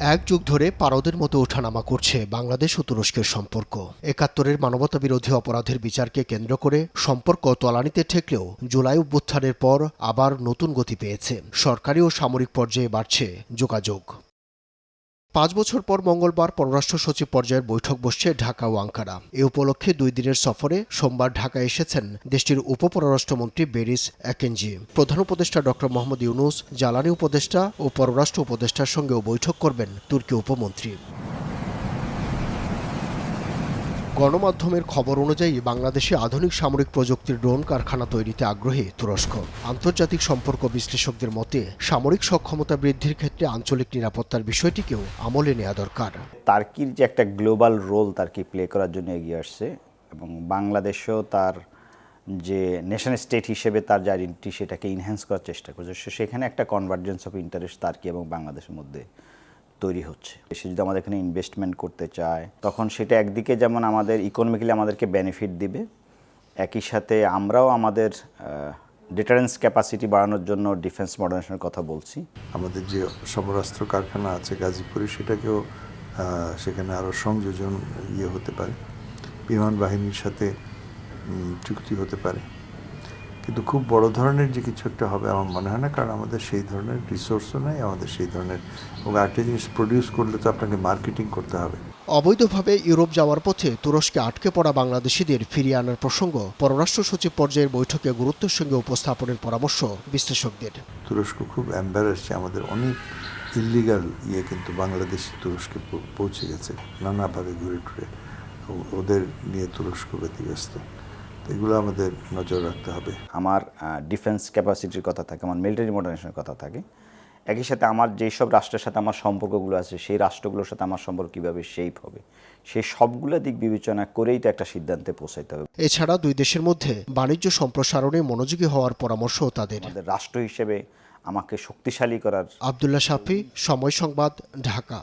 এক যুগ ধরে পারদের মতো ওঠানামা করছে বাংলাদেশ ও তুরস্কের সম্পর্ক। একাত্তরের মানবতা বিরোধী অপরাধের বিচারকে কেন্দ্র করে সম্পর্ক তলানিতে ঠেকলেও জুলাই অভ্যুত্থানের পর আবার নতুন গতি পেয়েছে। সরকারি ও সামরিক পর্যায়ে বাড়ছে যোগাযোগ। পাঁচ বছর পর মঙ্গলবার পররাষ্ট্র সচিব পর্যায়ের বৈঠক বসছে ঢাকা ও আঙ্কারা। এ উপলক্ষে দুই দিনের সফরে সোমবার ঢাকায় এসেছেন দেশটির উপপররাষ্ট্রমন্ত্রী বেরিস অ্যাকেনজি। প্রধান উপদেষ্টা ড. মোহাম্মদ ইউনুস, জ্বালানি উপদেষ্টা ও পররাষ্ট্র উপদেষ্টার সঙ্গেও বৈঠক করবেন তুর্কি উপমন্ত্রী। গণমাধ্যমের খবর অনুযায়ী বাংলাদেশে আধুনিক সামরিক প্রযুক্তির ড্রোন কারখানা তৈরিতে আগ্রহী তুরস্ক। আন্তর্জাতিক সম্পর্ক বিশ্লেষকদের মতে, সামরিক সক্ষমতা বৃদ্ধির ক্ষেত্রে আঞ্চলিক নিরাপত্তার বিষয়টিকেও আমলে নেওয়া দরকার। তার্কির যে একটা গ্লোবাল রোল তার্কি প্লে করার জন্য এগিয়ে আসছে এবং বাংলাদেশও তার যে নেশন স্টেট হিসেবে তার যে আইডেন্টিটি সেটাকে ইনহ্যান্স করার চেষ্টা করছে। সেখানে একটা কনভার্জেন্স অফ ইন্টারেস্ট তার্কি এবং বাংলাদেশের মধ্যে তৈরি হচ্ছে। সে যদি আমাদের এখানে ইনভেস্টমেন্ট করতে চায়, তখন সেটা একদিকে যেমন আমাদের ইকোনমিক্যালি আমাদেরকে বেনিফিট দিবে, একই সাথে আমরাও আমাদের ডিটারেন্স ক্যাপাসিটি বাড়ানোর জন্য ডিফেন্স মডার্নেশনের কথা বলছি। আমাদের যে সমরাস্ত্র কারখানা আছে গাজীপুরে, সেটাকেও সেখানে আরও সংযোজন ইয়ে হতে পারে, বিমান বাহিনীর সাথে চুক্তি হতে পারে। কিন্তু খুব বড় ধরনের যে কিছু একটা হবে আমার মনে হয় না কারণ আমাদের সেই ধরনের রিসোর্সও নাই আমাদের সেই ধরনের এবং আরেকটা জিনিস প্রডিউস করলে তো আপনাকে মার্কেটিং করতে হবে। অবৈধভাবে ইউরোপ যাওয়ার পথে তুরস্কে আটকে পড়া বাংলাদেশিদের ফিরিয়ে আনার প্রসঙ্গ পররাষ্ট্র সচিব পর্যায়ের বৈঠকে গুরুত্বের সঙ্গে উপস্থাপনের পরামর্শ বিশ্লেষকদের। তুরস্ক খুব অ্যাম্বারাসছে আমাদের অনেক ইলিগাল ইয়ে কিন্তু বাংলাদেশি তুরস্কে পৌঁছে গেছে নানাভাবে ঘুরে টুরে। ও- ওদের নিয়ে তুরস্ক ব্যতিব্যস্ত। এগুলো আমাদের নজর রাখতে হবে। আমার ডিফেন্স ক্যাপাসিটির কথা থাকে আমার মিলিটারি মডার্নেশনের কথা থাকে। একই সাথে আমার যেই সব রাষ্ট্রের সাথে আমার সম্পর্কগুলো আছে সেই রাষ্ট্রগুলোর সাথে আমার সম্পর্ক কীভাবে শেপ হবে সেই সবগুলো দিক বিবেচনা করেই তো একটা সিদ্ধান্তে পৌঁছাইতে হবে। এছাড়া দুই দেশের মধ্যে বাণিজ্য সম্প্রসারণে মনোযোগী হওয়ার পরামর্শও তাদের। আমাদের রাষ্ট্র হিসেবে আমাকে শক্তিশালী করার আবদুল্লাহ শাফি সময় সংবাদ ঢাকা।